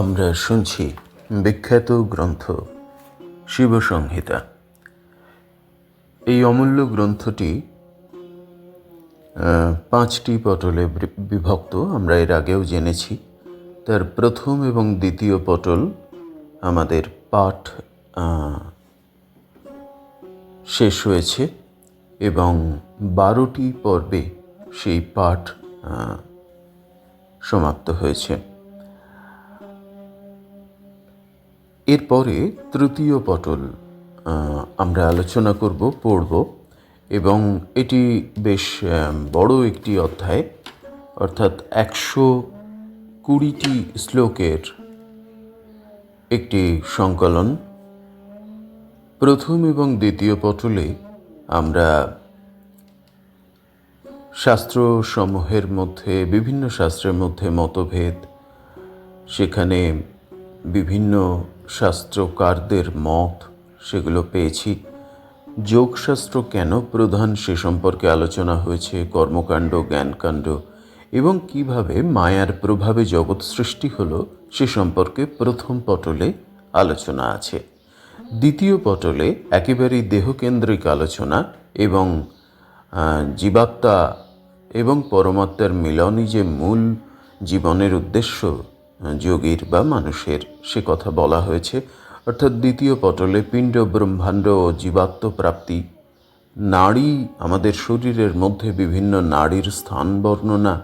আমরা শুনছি বিখ্যাত গ্রন্থ শিবসংহিতা। এই অমূল্য গ্রন্থটি পাঁচটি পটলে বিভক্ত, আমরা এর আগেও জেনেছি। তার প্রথম এবং দ্বিতীয় পটল আমাদের পাঠ শেষ হয়েছে এবং বারোটি পর্বে সেই পাঠ সমাপ্ত হয়েছে। এরপরে তৃতীয় পটল আমরা আলোচনা করব, পড়ব, এবং এটি বেশ বড় একটি অধ্যায়, অর্থাৎ একশো কুড়িটি শ্লোকের একটি সংকলন। প্রথম এবং দ্বিতীয় পটলে আমরা শাস্ত্রসমূহের মধ্যে, বিভিন্ন শাস্ত্রের মধ্যে মতভেদ, সেখানে বিভিন্ন শাস্ত্রকারদের মত, সেগুলো পেয়েছি। যোগশাস্ত্র কেন প্রধান সে সম্পর্কে আলোচনা হয়েছে, কর্মকাণ্ড, জ্ঞানকাণ্ড এবং কীভাবে মায়ার প্রভাবে জগৎ সৃষ্টি হলো, সে সম্পর্কে প্রথম পটলে আলোচনা আছে। দ্বিতীয় পটলে একেবারেই দেহকেন্দ্রিক আলোচনা এবং জীবাত্মা এবং পরমাত্মার মিলনই যে মূল জীবনের উদ্দেশ্য যোগীর বা মানুষের, সে কথা বলা হয়েছে। অর্থাৎ দ্বিতীয় পটলে পিণ্ড, ব্রহ্মাণ্ড ও জীবাত্ম প্রাপ্তি। নাড়ি আমাদের শরীরের মধ্যে বিভিন্ন নাড়ির স্থান বর্ণনা।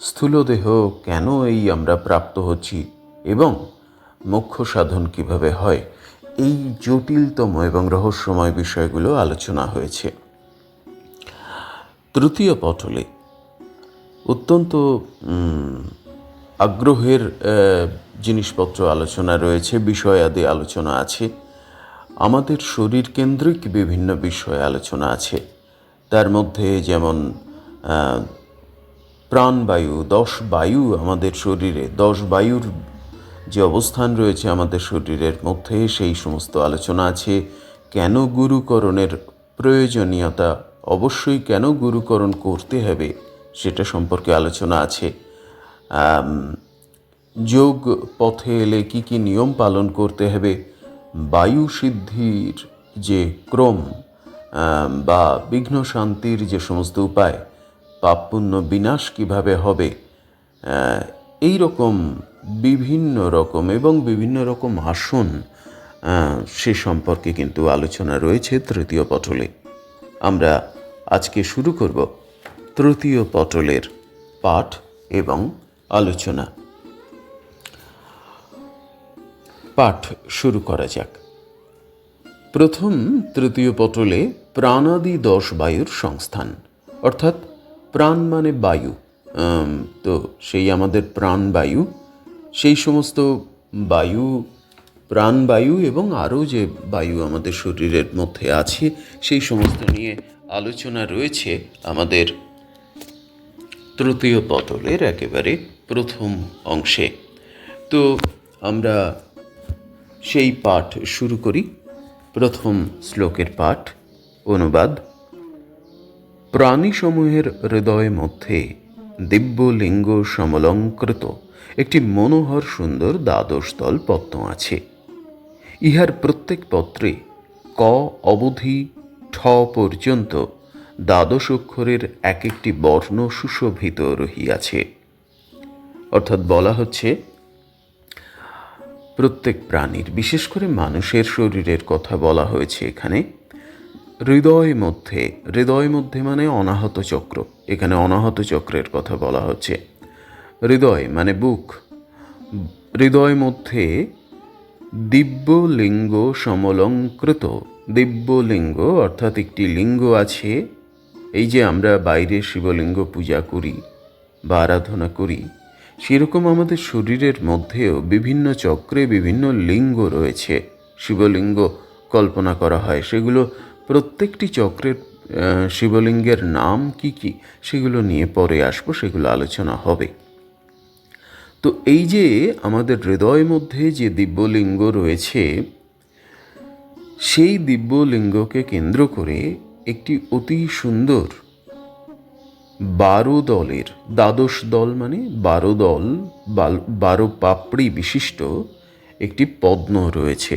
স্থূলদেহ কেন এই আমরা প্রাপ্ত হচ্ছি এবং মোক্ষ সাধন কীভাবে হয়, এই জটিলতম এবং রহস্যময় বিষয়গুলো আলোচনা হয়েছে। তৃতীয় পটলে অত্যন্ত আগ্রহের জিনিসপত্র আলোচনা রয়েছে বিষয়াদি আলোচনা আছে। আমাদের শরীর কেন্দ্রিক বিভিন্ন বিষয়ে আলোচনা আছে। তার মধ্যে যেমন প্রাণবায়ু দশ বায়ু আমাদের শরীরে, দশ বায়ুর যে অবস্থান রয়েছে আমাদের শরীরের মধ্যে, সেই সমস্ত আলোচনা আছে। কেন গুরুকরণের প্রয়োজনীয়তা? অবশ্যই কেন গুরুকরণ করতে হবে? সেটা সম্পর্কে আলোচনা আছে। যোগ পথে এলে কি কি নিয়ম পালন করতে হবে? বায়ু সিদ্ধির যে ক্রম বা বিঘ্ন শান্তির যে সমস্ত উপায়, পাপ পুণ্য বিনাশ কীভাবে হবে? এই রকম বিভিন্ন রকম এবং বিভিন্ন রকম আসন সে সম্পর্কে কিন্তু আলোচনা রয়েছে তৃতীয় পটলে। আমরা আজকে শুরু করব তৃতীয় পটলের পাঠ এবং আলোচনা। পাঠ শুরু করা যাক। প্রথম তৃতীয় পটলে প্রাণাদি দশ বায়ুর সংস্থান। অর্থাৎ প্রাণ মানে বায়ু। তো সেই আমাদের প্রাণবায়ু সেই সমস্ত বায়ু প্রাণবায়ু এবং আরও যে বায়ু আমাদের শরীরের মধ্যে আছে, সেই সমস্ত নিয়ে আলোচনা রয়েছে আমাদের তৃতীয় পটলের একেবারে প্রথম অংশে। তো আমরা সেই পাঠ শুরু করি। প্রথম শ্লোকের পাঠ, অনুবাদ। প্রাণীসমূহের হৃদয় মধ্যে দিব্য লিঙ্গ সমলঙ্কৃত একটি মনোহর সুন্দর দ্বাদশতল পত্ন আছে। ইহার প্রত্যেক পত্রে ক অবধি ঠ পর্যন্ত দ্বাদশ অক্ষরের এক একটি বর্ণ সুশোভিত রহিয়াছে। অর্থাৎ বলা হচ্ছে, প্রত্যেক প্রাণীর, বিশেষ করে মানুষের শরীরের কথা বলা হয়েছে এখানে, হৃদয় মধ্যে হৃদয় মধ্যে মানে অনাহত চক্র, এখানে অনাহত চক্রের কথা বলা হচ্ছে। হৃদয় মানে বুক, হৃদয় মধ্যে দিব্য লিঙ্গ সমলঙ্কৃত দিব্য লিঙ্গ অর্থাৎ একটি লিঙ্গ আছে এই যে আমরা বাইরে শিবলিঙ্গ পূজা করি বা আরাধনা করি, সেরকম আমাদের শরীরের মধ্যেও বিভিন্ন চক্রে বিভিন্ন লিঙ্গ রয়েছে। শিবলিঙ্গ কল্পনা করা হয়। সেগুলো প্রত্যেকটি চক্রের শিবলিঙ্গের নাম কি কি সেগুলো নিয়ে পরে আসব, সেগুলো আলোচনা হবে। তো এই যে আমাদের হৃদয় মধ্যে যে দিব্যলিঙ্গ রয়েছে, সেই দিব্যলিঙ্গকে কেন্দ্র করে একটি অতি সুন্দর বারো দলের, দ্বাদশ দল মানে বারো দল বারো পাপড়ি বিশিষ্ট একটি পদ্ম রয়েছে।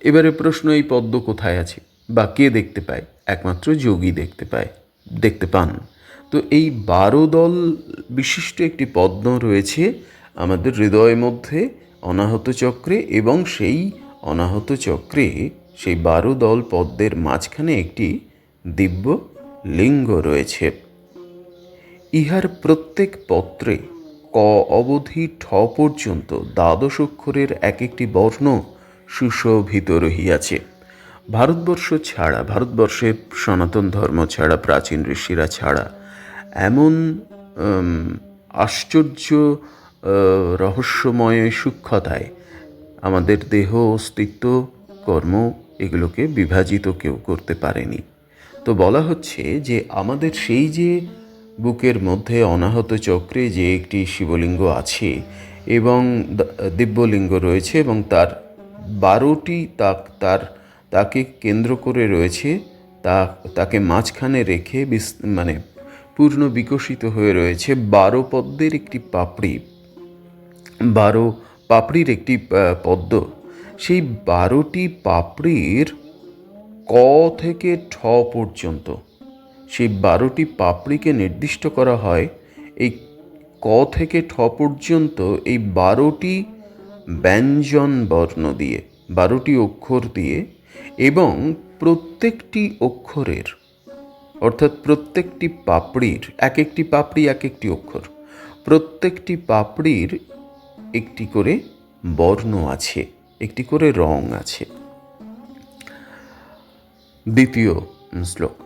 এবারে প্রশ্ন, এই পদ্ম কোথায় আছে? বা কে দেখতে পায়? একমাত্র যোগী দেখতে পায়, দেখতে পান। তো এই বারো দল বিশিষ্ট একটি পদ্ম রয়েছে আমাদের হৃদয়ের মধ্যে অনাহত চক্রে এবং সেই অনাহত চক্রে সেই বারো দল পদ্মের মাঝখানে একটি দিব্য লিঙ্গ রয়েছে। ইহার প্রত্যেক পত্রে ক অবধি ঠ পর্যন্ত দ্বাদশ অক্ষরের এক একটি বর্ণ সুশোভিত রহিয়াছে। ভারতবর্ষ ছাড়া, ভারতবর্ষে সনাতন ধর্ম ছাড়া, প্রাচীন ঋষিরা ছাড়া এমন আশ্চর্য রহস্যময় সূক্ষ্মতায় আমাদের দেহ, অস্তিত্ব, কর্ম এগুলোকে বিভাজিত কেউ করতে পারেনি। তো বলা হচ্ছে যে আমাদের সেই যে বুকের মধ্যে অনাহত চক্রে যে একটি শিবলিঙ্গ আছে এবং দিব্যলিঙ্গ রয়েছে এবং তার বারোটি তাক, তার, তাকে কেন্দ্র করে রয়েছে, তা, তাকে মাঝখানে রেখে বিস- মানে পূর্ণ বিকশিত হয়ে রয়েছে বারো পদ্মের একটি পাপড়ি। বারো পাপড়ির একটি পদ্ম। সেই বারোটি পাপড়ির ক থেকে ঠ পর্যন্ত সেই বারোটি পাপড়িকে নির্দিষ্ট করা হয়। এই ক থেকে ঠ পর্যন্ত এই বারোটি ব্যঞ্জন বর্ণ দিয়ে, বারোটি অক্ষর দিয়ে এবং প্রত্যেকটি অক্ষরের, অর্থাৎ প্রত্যেকটি পাপড়ির এক একটি পাপড়ি এক একটি অক্ষর, প্রত্যেকটি পাপড়ির একটি করে বর্ণ আছে, একটি করে রং আছে। দ্বিতীয় শ্লোক।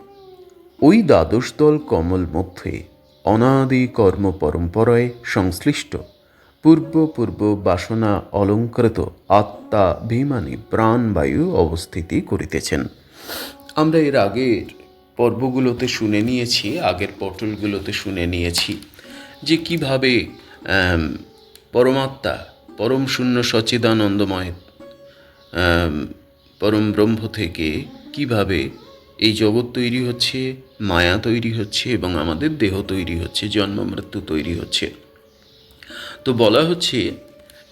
ওই দ্বাদশ দল কমল মধ্যে অনাদি কর্ম পরম্পরায় সংশ্লিষ্ট। পূর্ব পূর্ব বাসনা অলঙ্কৃত আত্মাভিমানী প্রাণবায়ু অবস্থিতি করিতেছেন। আমরা এর আগের পর্বগুলোতে শুনে নিয়েছি আগের পটলগুলোতে শুনে নিয়েছি যে কীভাবে পরমাত্মা পরম শূন্য সচ্চিদানন্দময় আম, পরম ব্রহ্ম থেকে কীভাবে এই জগৎ তৈরি হচ্ছে, মায়া তৈরি হচ্ছে এবং আমাদের দেহ তৈরি হচ্ছে, জন্ম, মৃত্যু তৈরি হচ্ছে? তো বলা হচ্ছে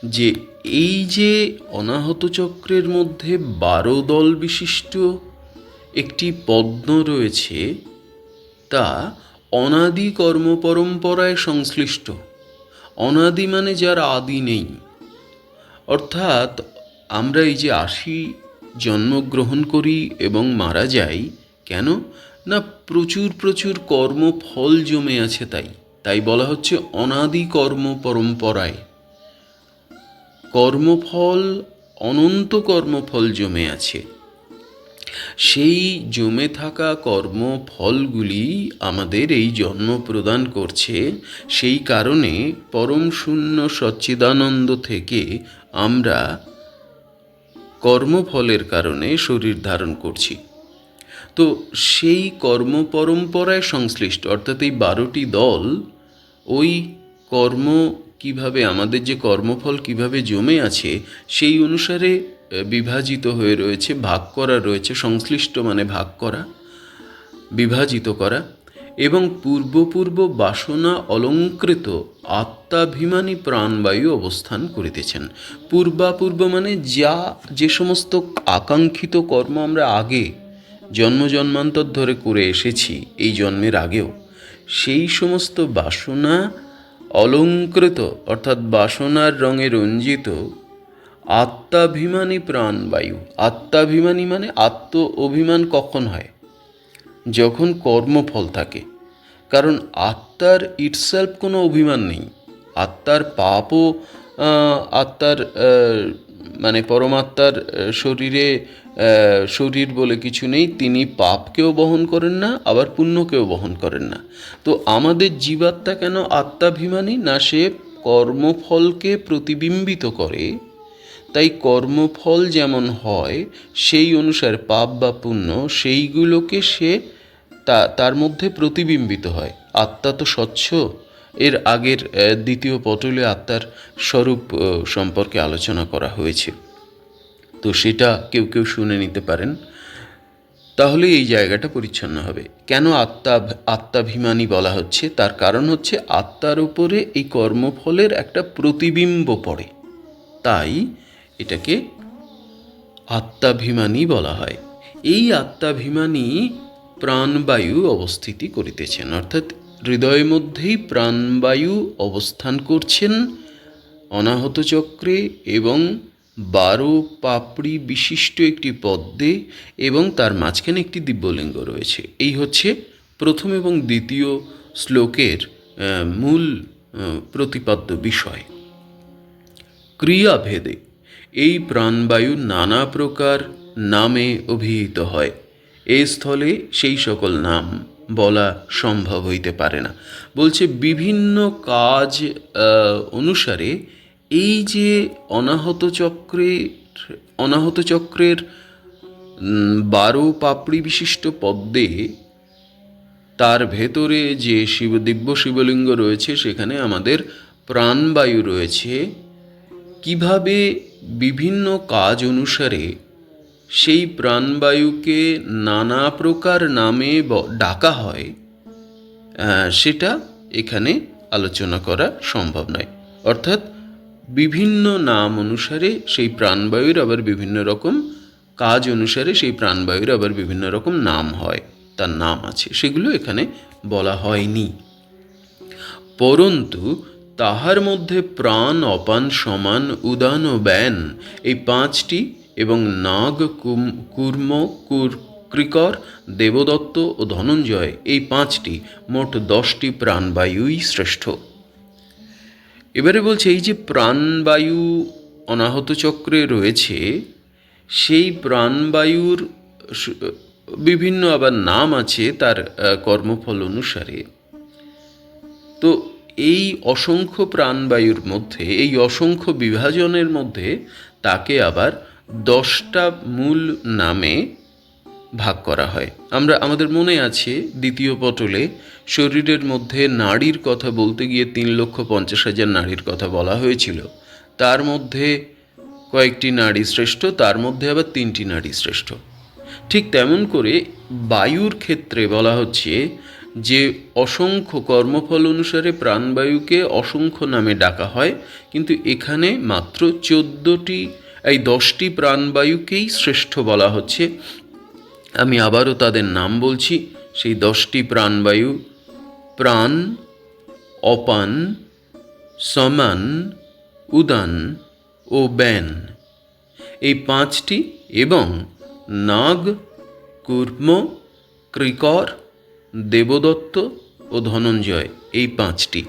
যে এই যে অনাহত চক্রের মধ্যে বারো দল বিশিষ্ট একটি পদ্ম রয়েছে, তা অনাদি কর্ম পরম্পরায় সংশ্লিষ্ট। অনাদি মানে যার আদি নেই। অর্থাৎ আমরা এই যে আসি জন্মগ্রহণ করি এবং মারা যাই, কেন? না, প্রচুর প্রচুর কর্মফল জমে আছে তাই। তাই বলা হচ্ছে অনাদি কর্ম পরম্পরায়। কর্মফল, অনন্ত কর্মফল জমে আছে। সেই জমে থাকা কর্মফলগুলি আমাদের এই জন্ম প্রদান করছে সেই কারণে পরম শূন্য সচ্চিদানন্দ থেকে আমরা কর্মফলের কারণে শরীর ধারণ করছি। তো সেই কর্ম পরম্পরায় সংশ্লিষ্ট, অর্থাৎ এই বারোটি দল, ওই কর্ম কীভাবে, আমাদের যে কর্মফল কীভাবে জমে আছে, সেই অনুসারে বিভাজিত হয়ে রয়েছে, ভাগ করা রয়েছে, সংশ্লিষ্ট মানে ভাগ করা, বিভাজিত করা। এবং পূর্বপূর্ব বাসনা অলঙ্কৃত আত্মাভিমানী প্রাণবায়ু অবস্থান করিতেছেন। পূর্বাপূর্ব মানে যা, যে সমস্ত আকাঙ্ক্ষিত কর্ম আমরা আগে জন্ম জন্মান্তর ধরে করে এসেছি, এই জন্মের আগেও, সেই সমস্ত বাসনা অলঙ্কৃত, অর্থাৎ বাসনার রঙে রঞ্জিত আত্মাভিমানী প্রাণবায়ু। আত্মাভিমানী মানে আত্ম অভিমান কখন হয়? যখন কর্মফল থাকে, কারণ আত্মার ইটসেলফ কোনো অভিমান নেই। আত্মার পাপও আত্মার মানে পরমাত্মার শরীরে শরীর বলে কিছু নেই, তিনি পাপকেও বহন করেন না, আবার পুণ্যকেও বহন করেন না। তো আমাদের জীবাত্মা কেন আত্মাভিমানী? না সে কর্মফলকে প্রতিবিম্বিত করে তাই কর্মফল যেমন হয়, সেই অনুসারে পাপ বা পুণ্য, সেইগুলোকে সে তা, তার মধ্যে প্রতিবিম্বিত হয়। আত্মা তো স্বচ্ছ। এর আগের দ্বিতীয় পটলে আত্মার স্বরূপ সম্পর্কে আলোচনা করা হয়েছে। তো সেটা কেউ কেউ শুনে নিতে পারেন। তাহলে এই জায়গাটা পরিচ্ছন্ন হবে। কেন আত্মা, আত্মাভিমানী বলা হচ্ছে? তার কারণ হচ্ছে আত্মার উপরে এই কর্মফলের একটা প্রতিবিম্ব পড়ে। তাই এটাকে আত্মাভিমানী বলা হয়। এই আত্মাভিমানী প্রাণবায়ু অবস্থিতি করিতেছেন। অর্থাৎ হৃদয়ের মধ্যেই প্রাণবায়ু অবস্থান করছেন অনাহত চক্রে এবং বারো পাপড়ি বিশিষ্ট একটি পদ্মে এবং তার মাঝখানে একটি দিব্যলিঙ্গ রয়েছে। এই হচ্ছে প্রথম এবং দ্বিতীয় শ্লোকের মূল প্রতিপাদ্য বিষয়। ক্রিয়াভেদে এই প্রাণবায়ু নানা প্রকার নামে অভিহিত হয়। এই স্থলে সেই সকল নাম বলা সম্ভব হইতে পারে না। বলছে, বিভিন্ন কাজ অনুসারে এই যে অনাহত চক্রের অনাহত চক্রের বারো পাপড়ি বিশিষ্ট পদ্মে তার ভেতরে যে শিব, দিব্য শিবলিঙ্গ রয়েছে, সেখানে আমাদের প্রাণবায়ু রয়েছে। কীভাবে বিভিন্ন কাজ অনুসারে সেই প্রাণবায়ুকে নানা প্রকার নামে ডাকা হয়। সেটা এখানে আলোচনা করা সম্ভব নয়। অর্থাৎ বিভিন্ন নাম অনুসারে সেই প্রাণবায়ুর আবার বিভিন্ন রকম কাজ অনুসারে সেই প্রাণবায়ুর আবার বিভিন্ন রকম নাম হয়, তার নাম আছে। সেগুলো এখানে বলা হয়নি। পরন্তু তাহার মধ্যে প্রাণ, অপান, সমান, উদান ও ব্যান। এই পাঁচটি এবং নাগ, কুম, কুর্ম, কুর ক্রিকর দেবদত্ত ও ধনঞ্জয়, এই পাঁচটি মোট দশটি প্রাণবায়ুই শ্রেষ্ঠ। এবারে বলছে, এই যে প্রাণবায়ু অনাহত চক্রে রয়েছে, সেই প্রাণবায়ুর বিভিন্ন আবার নাম আছে তার কর্মফল অনুসারে। তো এই অসংখ্য প্রাণবায়ুর মধ্যে, এই অসংখ্য বিভাজনের মধ্যে তাকে আবার দশটা মূল নামে ভাগ করা হয়। আমরা, আমাদের মনে আছে দ্বিতীয় পটলে শরীরের মধ্যে নাড়ির কথা বলতে গিয়ে তিন লক্ষ পঞ্চাশ হাজার নাড়ির কথা বলা হয়েছিল। তার মধ্যে কয়েকটি নাড়ি শ্রেষ্ঠ, তার মধ্যে আবার তিনটি নাড়ি শ্রেষ্ঠ। ঠিক তেমন করে বায়ুর ক্ষেত্রে বলা হচ্ছে যে অসংখ্য কর্মফল অনুসারে প্রাণবায়ুকে অসংখ্য নামে ডাকা হয়, কিন্তু এখানে মাত্র চোদ্দোটি, এই দশটি প্রাণবায়ুকেই শ্রেষ্ঠ বলা হচ্ছে। আমি আবারও তাদের নাম বলছি, সেই দশটি প্রাণবায়ু প্রাণ, অপান, সমান, উদান ও ব্যান। এই পাঁচটি এবং নাগ, কুর্ম, ক্রিকর দেবদত্ত ও ধনঞ্জয়, এই পাঁচটি।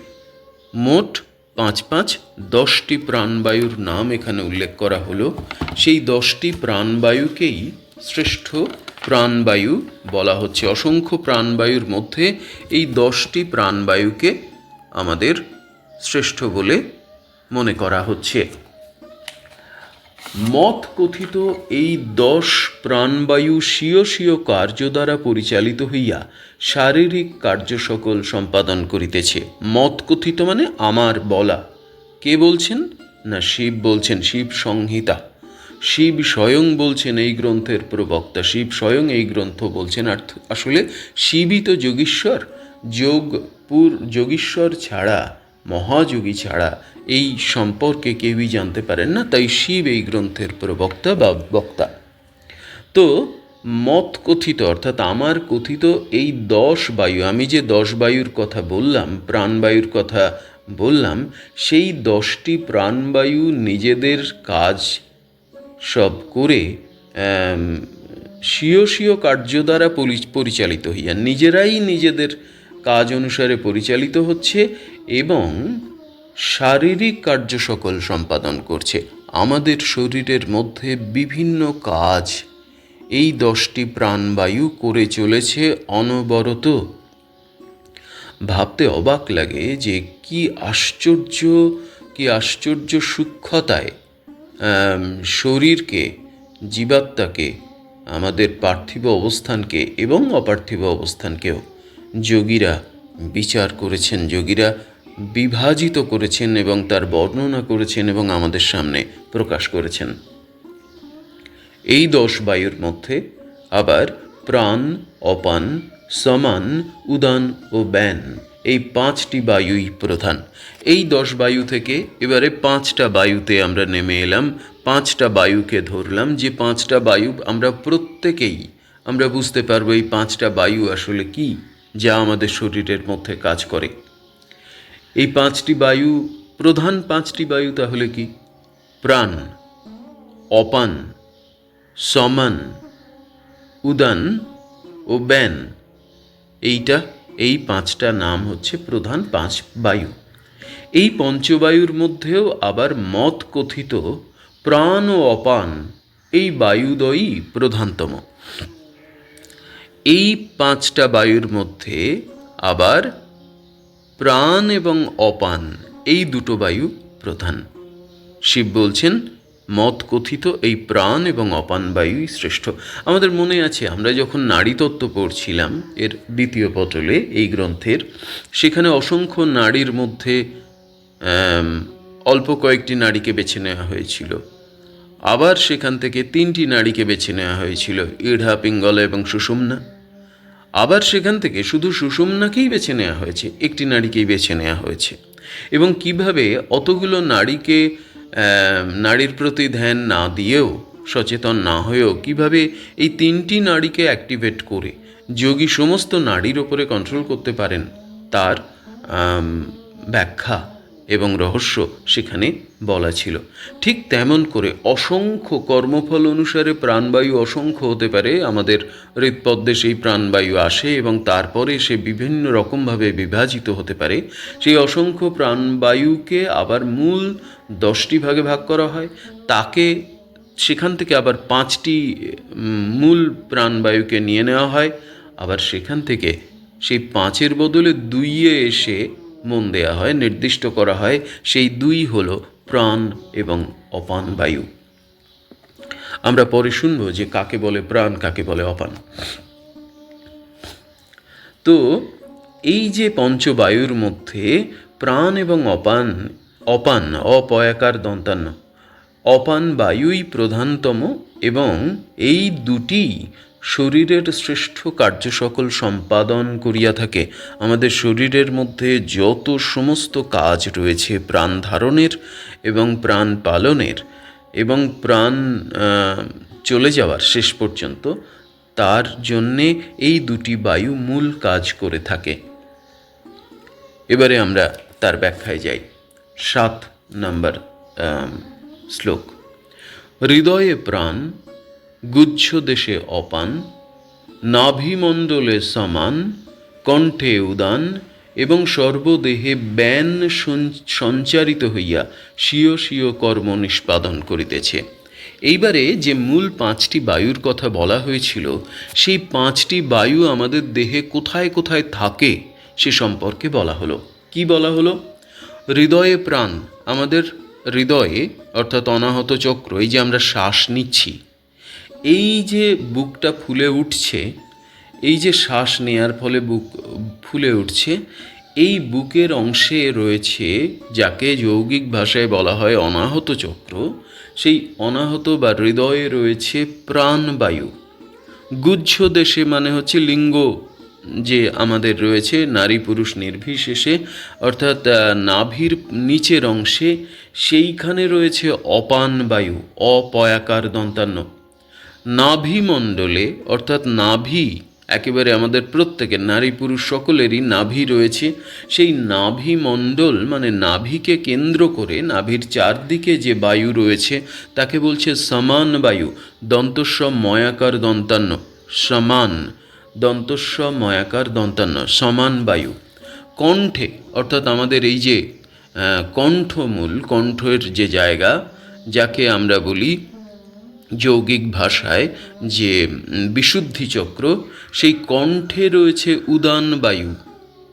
মোট পাঁচ পাঁচ দশটি প্রাণবায়ুর নাম এখানে উল্লেখ করা হলো। সেই দশটি প্রাণবায়ুকেই শ্রেষ্ঠ প্রাণবায়ু বলা হচ্ছে। অসংখ্য প্রাণবায়ুর মধ্যে এই দশটি প্রাণবায়ুকে আমাদের শ্রেষ্ঠ বলে মনে করা হচ্ছে। মত কথিত এই দশ প্রাণবায়ু স্বীয় স্বীয় কার্য দ্বারা পরিচালিত হইয়া শারীরিক কার্য সকল সম্পাদন করিতেছে। মত কথিত মানে আমার বলা। কে বলছেন? না, শিব বলছেন, শিব সংহিতা। শিব স্বয়ং বলছেন এই গ্রন্থের প্রবক্তা। শিব স্বয়ং এই গ্রন্থ বলছেন। আর আসলে শিবই তো যোগীশ্বর, যোগ পুর যোগীশ্বর ছাড়া, মহাযোগী ছাড়া এই সম্পর্কে কেউই জানতে পারেন না, তাই শিব এই গ্রন্থের প্রবক্তা বা বক্তা। তো মত কথিত, অর্থাৎ আমার কথিত এই দশ বায়ু, আমি যে দশ বায়ুর কথা বললাম প্রাণবায়ুর কথা বললাম, সেই দশটি প্রাণবায়ু নিজেদের কাজ সব করে স্বীয় স্বীয় কার্য দ্বারা পরি- পরিচালিত হইয়া নিজেরাই নিজেদের কাজ অনুসারে পরিচালিত হচ্ছে এবং শারীরিক কার্য সকল সম্পাদন করছে। আমাদের শরীরের মধ্যে বিভিন্ন কাজ। এই দশটি প্রাণবায়ু করে চলেছে অনবরত। ভাবতে অবাক লাগে যে কি আশ্চর্য কি আশ্চর্য সূক্ষ্মতায় শরীরকে, জীবাত্মাকে, আমাদের পার্থিব অবস্থানকে এবং অপার্থিব অবস্থানকেও যোগীরা বিচার করেছেন। যোগীরা বিভাজিত করেছেন এবং তার বর্ণনা করেছেন এবং আমাদের সামনে প্রকাশ করেছেন। এই দশ বায়ুর মধ্যে আবার প্রাণ, অপান, সমান, উদান ও ব্যান এই পাঁচটি বায়ুই প্রধান। এই দশ বায়ু থেকে এবারে পাঁচটা বায়ুতে আমরা নেমে এলাম, পাঁচটা বায়ুকে ধরলাম। যে পাঁচটা বায়ু আমরা প্রত্যেকেই, আমরা বুঝতে পারব এই পাঁচটা বায়ু আসলে কি, যা আমাদের শরীরের মধ্যে কাজ করে। এই পাঁচটি বায়ু, প্রধান পাঁচটি বায়ু তাহলে কি? প্রাণ, অপান, সমান, উদান ও ব্যান। এইটা, এই পাঁচটা নাম হচ্ছে প্রধান পাঁচ বায়ু। এই পঞ্চবায়ুর মধ্যেও আবার মত কথিত প্রাণ ও অপান, এই বায়ুদয়ই প্রধানতম। এই পাঁচটা বায়ুর মধ্যে আবার প্রাণ এবং অপান, এই দুটো বায়ু প্রধান। শিব বলছেন, মত কথিত এই প্রাণ এবং অপান বায়ুই শ্রেষ্ঠ। আমাদের মনে আছে, আমরা যখন নারী তত্ত্ব পড়ছিলাম, এর দ্বিতীয় পটলে, এই গ্রন্থের, সেখানে অসংখ্য নারীর মধ্যে অল্প কয়েকটি নারীকে বেছে নেওয়া হয়েছিল। আবার সেখান থেকে তিনটি নারীকে বেছে নেওয়া হয়েছিল ইড়া পিঙ্গলা এবং সুষুম্না। আবার সেখান থেকে শুধু সুষুম্নাকেই বেছে নেওয়া হয়েছে, একটি নারীকেই বেছে নেওয়া হয়েছে। এবং কীভাবে অতগুলো নারীকে নারীর প্রতি ধ্যান না দিয়েও, সচেতন না হয়েও কীভাবে এই তিনটি নারীকে অ্যাক্টিভেট করে, যোগী সমস্ত নারীর ওপরে কন্ট্রোল করতে পারেন, তার ব্যাখ্যা এবং রহস্য সেখানে বলা ছিল। ঠিক তেমন করে অসংখ্য কর্মফল অনুসারে প্রাণবায়ু অসংখ্য হতে পারে। আমাদের হৃৎপদ্মে সেই প্রাণবায়ু আসে এবং তারপরে সে বিভিন্ন রকমভাবে বিভাজিত হতে পারে। সেই অসংখ্য প্রাণবায়ুকে আবার মূল দশটি ভাগে ভাগ করা হয়। তাকে সেখান থেকে আবার পাঁচটি মূল প্রাণবায়ুকে নিয়ে নেওয়া হয়। আবার সেখান থেকে সেই পাঁচের বদলে দুইয়ে এসে মন দেয়া হয়, নির্দিষ্ট করা হয়, সেই দুই হল প্রাণ এবং অপান বায়ু। আমরা পরে শুনব যে কাকে বলে প্রাণ, কাকে বলে অপান। তো, এই যে পঞ্চবায়ুর মধ্যে প্রাণ এবং অপান অপান, অপয়াকার দন্তান্ন, অপান বায়ুই প্রধানতম এবং এই দুটি শরীরের শ্রেষ্ঠ কার্য সকল সম্পাদন করিয়া থাকে। আমাদের শরীরের মধ্যে যত সমস্ত কাজ রয়েছে, প্রাণ ধারণের এবং প্রাণ পালনের এবং প্রাণ চলে যাওয়ার শেষ পর্যন্ত, তার জন্যে এই দুটি বায়ু মূল কাজ করে থাকে। এবারে আমরা তার ব্যাখ্যায় যাই। সাত নম্বর শ্লোক। হৃদয়ে প্রাণ গুচ্ছ দেশে অপান, নাভিমণ্ডলে সমান, কণ্ঠে উদান এবং সর্বদেহে ব্যান সঞ্চারিত হইয়া স্বীয় স্বীয় কর্ম নিষ্পাদন করিতেছে। এইবারে যে মূল পাঁচটি বায়ুর কথা বলা হয়েছিল, সেই পাঁচটি বায়ু আমাদের দেহে কোথায় কোথায় থাকে সে সম্পর্কে বলা হলো। কি বলা হলো? হৃদয়ে প্রাণ, আমাদের হৃদয়ে, অর্থাৎ অনাহত চক্র, এই যে আমরা শ্বাস নিচ্ছি এই যে বুকটা ফুলে উঠছে, এই যে শ্বাস নেয়ার ফলে বুক ফুলে উঠছে, এই বুকের অংশে রয়েছে যাকে যৌগিক ভাষায় বলা হয় অনাহত চক্র। সেই অনাহত বা হৃদয়ে রয়েছে প্রাণবায়ু গুজ্জ দেশে মানে হচ্ছে লিঙ্গ যে আমাদের রয়েছে, নারী পুরুষ নির্বিশেষে, অর্থাৎ নাভির নিচের অংশে, সেইখানে রয়েছে অপান বায়ু, অপয়াকার দন্তান্ন। নাভিমণ্ডলে, অর্থাৎ নাভি, একেবারে আমাদের প্রত্যেকের, নারী পুরুষ সকলেরই নাভি রয়েছে। সেই নাভি মণ্ডল মানে নাভিকে কেন্দ্র করে, নাভির চারদিকে যে বায়ু রয়েছে, তাকে বলছে সমান বায়ু। দন্তস্ব ময়াকার দন্তান্ন। সমান। দন্তস্ব ময়াকার দন্তান্ন। সমান বায়ু। কণ্ঠে, অর্থাৎ আমাদের এই যে কণ্ঠমূল, কণ্ঠের যে জায়গা, যাকে আমরা বলি যৌগিক ভাষায় যে বিশুদ্ধি চক্র সেই কণ্ঠে রয়েছে উদান বায়ু,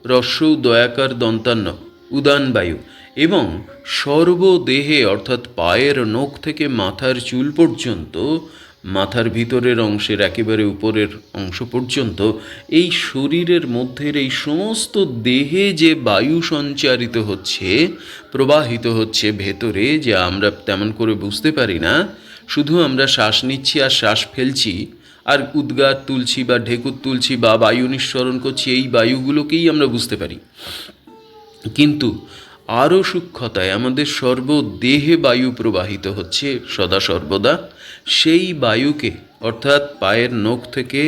রস্যৌ দয়াকার দন্তান্ন, উদান বায়ু এবং সর্বদেহে অর্থাৎ পায়ের নখ থেকে মাথার চুল পর্যন্ত, মাথার ভিতরের অংশের একেবারে উপরের অংশ পর্যন্ত, এই শরীরের মধ্যের এই সমস্ত দেহে যে বায়ু সঞ্চারিত হচ্ছে, প্রবাহিত হচ্ছে ভেতরে, যে আমরা তেমন করে বুঝতে পারি না শুধু আমরা শ্বাস নিচ্ছি আর শ্বাস ফেলছি, আর উদ্গার তুলছি বা ঢেকুর তুলছি বা বায়ু নিঃসরণ করছি, এই বায়ুগুলোকেই আমরা বুঝতে পারি। কিন্তু আরও সূক্ষ্মতায় আমাদের সর্বদেহে বায়ু প্রবাহিত হচ্ছে সদা সর্বদা। সেই বায়ুকে, অর্থাৎ পায়ের নখ থেকে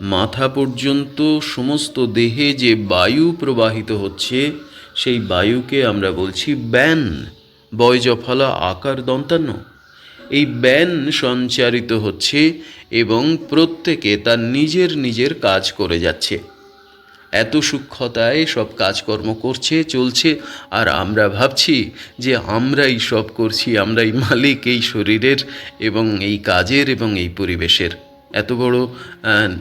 মাথা পর্যন্ত সমস্ত দেহে যে বায়ু প্রবাহিত হচ্ছে, সেই বায়ুকে আমরা বলছি ব্যান, বয়জফলা আকার দন্তান্ন। এই ব্যান সঞ্চারিত হচ্ছে এবং প্রত্যেকে তার নিজের নিজের কাজ করে যাচ্ছে। এত সূক্ষ্মতায় সব কাজকর্ম করছে, চলছে, আর আমরা ভাবছি যে আমরাই সব করছি, আমরাই মালিক এই শরীরের এবং এই কাজের এবং এই পরিবেশের। এত বড়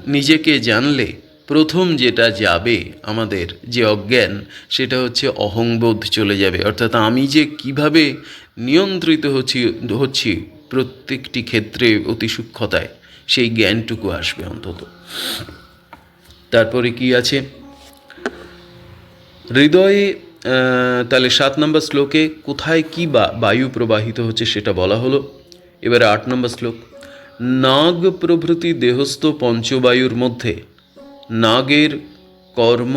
নিজেকে জানলে প্রথম যেটা যাবে আমাদের যে অজ্ঞান, সেটা হচ্ছে অহংবোধ চলে যাবে। অর্থাৎ আমি যে কীভাবে নিয়ন্ত্রিত হচ্ছি হচ্ছি প্রত্যেকটি ক্ষেত্রে অতি সূক্ষ্মতায় সেই জ্ঞানটুকু আসবে অন্তত। তারপরে কি আছে? হৃদয়ে তাহলে সাত নম্বর শ্লোকে কোথায় কি বা বায়ু প্রবাহিত হচ্ছে সেটা বলা হলো। এবারে আট নম্বর শ্লোক। নাগ প্রভৃতি দেহস্থ পঞ্চবায়ুর মধ্যে নাগের কর্ম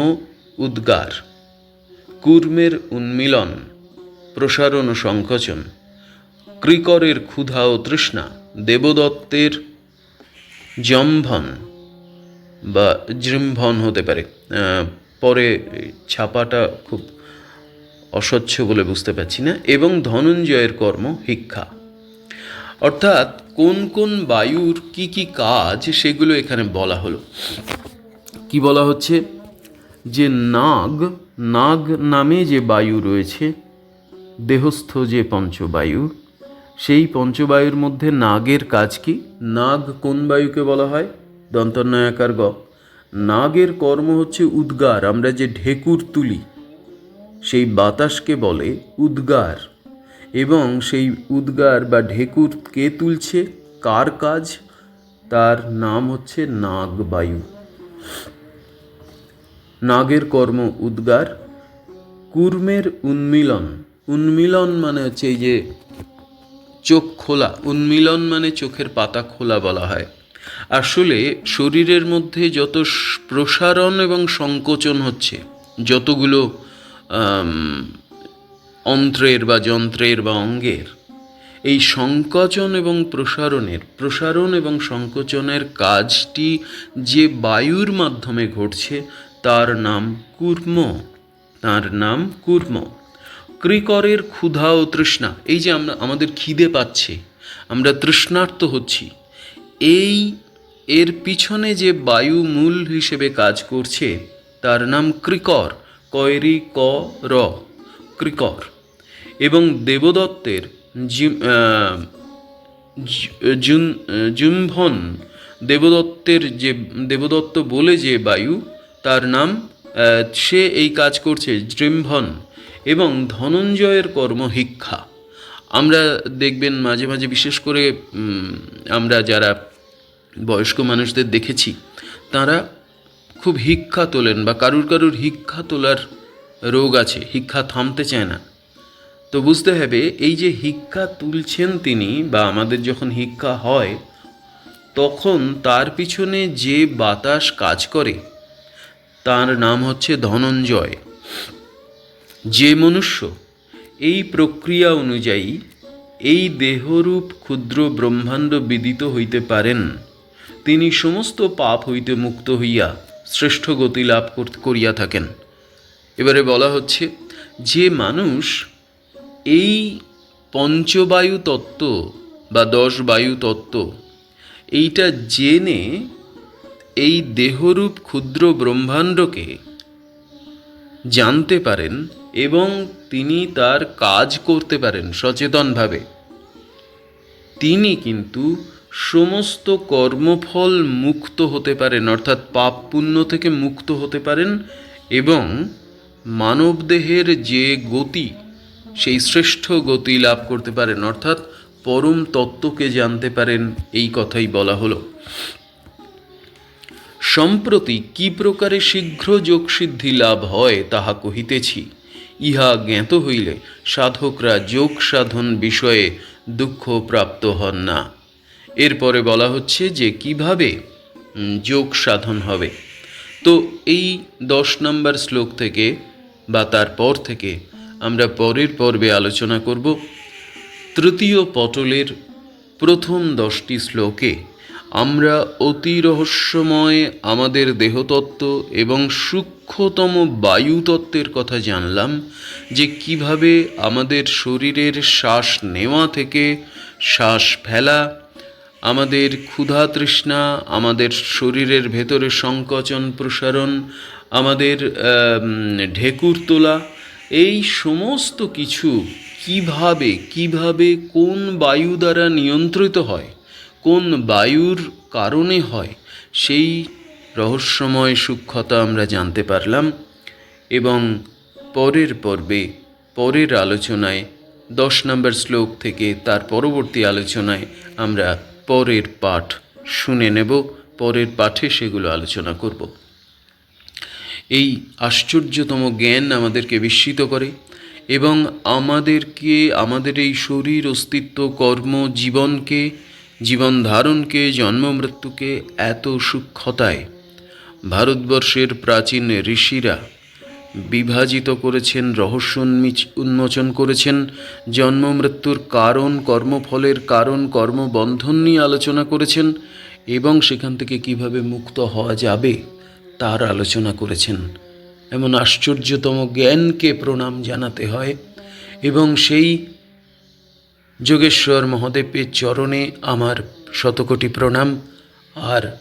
উদ্গার, কুর্মের উন্মিলন, প্রসারণ ও সংকোচন কৃকরের ক্ষুধা ও তৃষ্ণা, দেবদত্তের জম্ভন বা জৃম্ভন হতে পারে। পরে ছাপাটা খুব অস্বচ্ছ বলে বুঝতে পারছি না। এবং ধনঞ্জয়ের কর্ম হিক্ষা। অর্থাৎ কোন কোন বায়ুর কি কি কাজ সেগুলো এখানে বলা হলো। কি বলা হচ্ছে? যে নাগ নাগ নামে যে বায়ু রয়েছে, দেহস্থ যে পঞ্চবায়ু সেই পঞ্চবায়ুর মধ্যে নাগের কাজ কি? নাগ কোন বায়ুকে বলা হয়? দন্তন্নয়াকার গ। নাগের কর্ম হচ্ছে উদ্গার, আমরা যে ঢেকুর তুলি, সেই বাতাসকে বলে উদ্গার। এবং সেই উদ্গার বা ঢেকুর কে তুলছে? কার কাজ? তার নাম হচ্ছে নাগবায়ু। নাগের কর্ম উদ্গার। কুর্মের উন্মিলন। উন্মিলন মানে হচ্ছে এই যে চোখ খোলা, উন্মিলন মানে চোখের পাতা খোলা বলা হয়। আসলে শরীরের মধ্যে যত প্রসারণ এবং সংকোচন হচ্ছে, যতগুলো অন্ত্রের বা যন্ত্রের বা অঙ্গের, এই সংকোচন এবং প্রসারণের, প্রসারণ এবং সংকোচনের কাজটি যে বায়ুর মাধ্যমে ঘটছে, তার নাম কুর্ম। তার নাম কুর্ম। কৃকরের ক্ষুধা ও তৃষ্ণা, এই যে আমরা, আমাদের খিদে পাচ্ছে, আমরা তৃষ্ণার্ত হচ্ছি, এই, এর পিছনে যে বায়ু মূল হিসেবে কাজ করছে, তার নাম কৃকর, কয়রি ক, র, কৃকর, এবং দেবদত্তের জুম্ভন, দেবদত্তের যে, দেবদত্ত বলে যে বায়ু, তার নাম সে এই কাজ করছে, জৃম্ভন এবং ধনঞ্জয়ের কর্ম হিক্ষা আমরা দেখবেন মাঝে মাঝে বিশেষ করে আমরা যারা বয়স্ক মানুষদের দেখেছি, তারা খুব হিক্ষা তোলেন বা কারুর কারুর হিক্ষা তোলার রোগ আছে, হিক্ষা থামতে চায় না। তো বুঝতে হবে, এই যে হিক্কা তুলছেন তিনি বা আমাদের যখন হিক্কা হয়, তখন তার পিছনে যে বাতাস কাজ করে, তার নাম হচ্ছে ধনঞ্জয়। যে মনুষ্য এই প্রক্রিয়া অনুযায়ী এই দেহরূপ ক্ষুদ্র ব্রহ্মাণ্ড বিদিত হইতে পারেন, তিনি সমস্ত পাপ হইতে মুক্ত হইয়া শ্রেষ্ঠ গতি লাভ করিয়া থাকেন। এবারে বলা হচ্ছে, যে মানুষ এই পঞ্চবায়ু তত্ত্ব বা দশ বায়ু তত্ত্ব এইটা জেনে এই দেহরূপ ক্ষুদ্র ব্রহ্মাণ্ডকে জানতে পারেন এবং তিনি তার কাজ করতে পারেন সচেতনভাবে। তিনি কিন্তু সমস্ত কর্মফল মুক্ত হতে পারেন, অর্থাৎ পাপ পুণ্য থেকে মুক্ত হতে পারেন এবং মানবদেহের যে গতি, সেই শ্রেষ্ঠ গতি লাভ করতে পারেন, অর্থাৎ পরম তত্ত্বকে জানতে পারেন, এই কথাই বলা হলো। সম্প্রতি কি প্রকারে শীঘ্র যোগসিদ্ধি লাভ হয় তাহা কহিতেছি। ইহা জ্ঞাত হইলে সাধকরা যোগ সাধন বিষয়ে দুঃখ প্রাপ্ত হন না। এরপরে বলা হচ্ছে যে কীভাবে যোগ সাধন হবে। তো এই দশ নম্বর শ্লোক থেকে বা তারপর থেকে আমরা পরের পর্বে আলোচনা করব। তৃতীয় পটলের প্রথম দশটি শ্লোকে আমরা অতি রহস্যময় আমাদের দেহতত্ত্ব এবং সূক্ষ্মতম বায়ুতত্ত্বের কথা জানলাম যে কীভাবে আমাদের শরীরের শ্বাস নেওয়া থেকে শ্বাস ফেলা আমাদের ক্ষুধা তৃষ্ণা আমাদের শরীরের ভেতরে সংকোচন প্রসারণ আমাদের আম, ঢেকুর তোলা এই সমস্ত কিছু কীভাবে কীভাবে কোন বায়ু দ্বারা নিয়ন্ত্রিত হয় কোন বায়ুর কারণে হয় সেই রহস্যময় সূক্ষ্মতা আমরা জানতে পারলাম এবং পরের পর্বে, পরের আলোচনায়, দশ নম্বর শ্লোক থেকে তার পরবর্তী আলোচনায় আমরা পরের পাঠ শুনে নেব। পরের পাঠে সেগুলো আলোচনা করব। এই আশ্চর্যতম জ্ঞান আমাদেরকে বিস্মিত করে এবং আমাদেরকে, আমাদের এই শরীর, অস্তিত্ব, কর্ম, জীবনকে, জীবন ধারণকে, জন্ম মৃত্যুকে এত সূক্ষ্মতায় ভারতবর্ষের প্রাচীন ঋষিরা বিভাজিত করেছেন রহস্য উন্মোচন করেছেন, জন্ম মৃত্যুর কারণ, কর্মফলের কারণ, কর্মবন্ধন নিয়ে আলোচনা করেছেন এবং সেখান থেকে কীভাবে মুক্ত হওয়া যাবে তার আলোচনা করেছেন। এমন আশ্চর্যতম জ্ঞানকে প্রণাম জানাতে হয় এবং সেই যোগেশ্বর মহাদেবের চরণে আমার শতকোটি প্রণাম। আর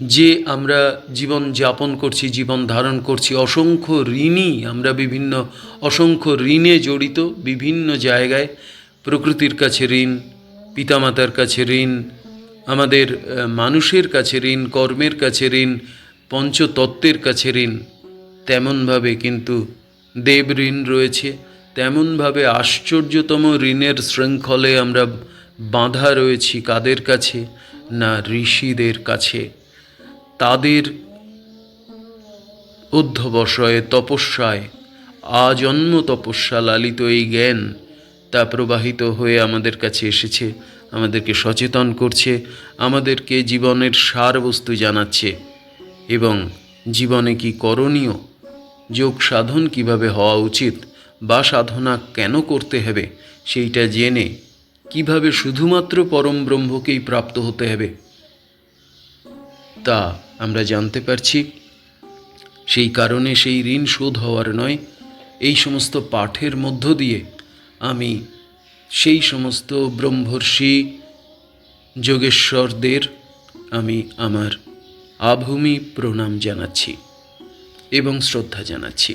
যে আমরা জীবন যাপন করছি, জীবন ধারণ করছি, অসংখ্য ঋণই আমরা বিভিন্ন, অসংখ্য ঋণে জড়িত বিভিন্ন জায়গায় প্রকৃতির কাছে ঋণ, পিতামাতার কাছে ঋণ, আমাদের মানুষের কাছে ঋণ, কর্মের কাছে ঋণ, পঞ্চতত্ত্বের কাছে ঋণ, তেমনভাবে কিন্তু দেব ঋণ রয়েছে, তেমনভাবে আশ্চর্যতম ঋণের শৃঙ্খলে আমরা বাঁধা রয়েছি কাদের কাছে? না ঋষিদের কাছে। তাদের অধ্যবসয়ে তপস্যায় আজন্ম তপস্যা লালিত এই জ্ঞান তা প্রবাহিত হয়ে আমাদের কাছে এসেছে, আমাদেরকে সচেতন করছে, আমাদেরকে জীবনের সারবস্তু জানাচ্ছে এবং জীবনে কি করণীয়, যোগ সাধন কীভাবে হওয়া উচিত বা সাধনা কেন করতে হবে, সেইটা জেনে কীভাবে শুধুমাত্র পরম ব্রহ্মকেই প্রাপ্ত হতে হবে তা আমরা জানতে পারছি। সেই কারণে সেই ঋণ শোধ হওয়ার নয়, এই সমস্ত পাঠের মধ্য দিয়ে আমি সেই সমস্ত ব্রহ্মর্ষি যোগেশ্বরদের আমি আমার আভূমি প্রণাম জানাচ্ছি এবং শ্রদ্ধা জানাচ্ছি।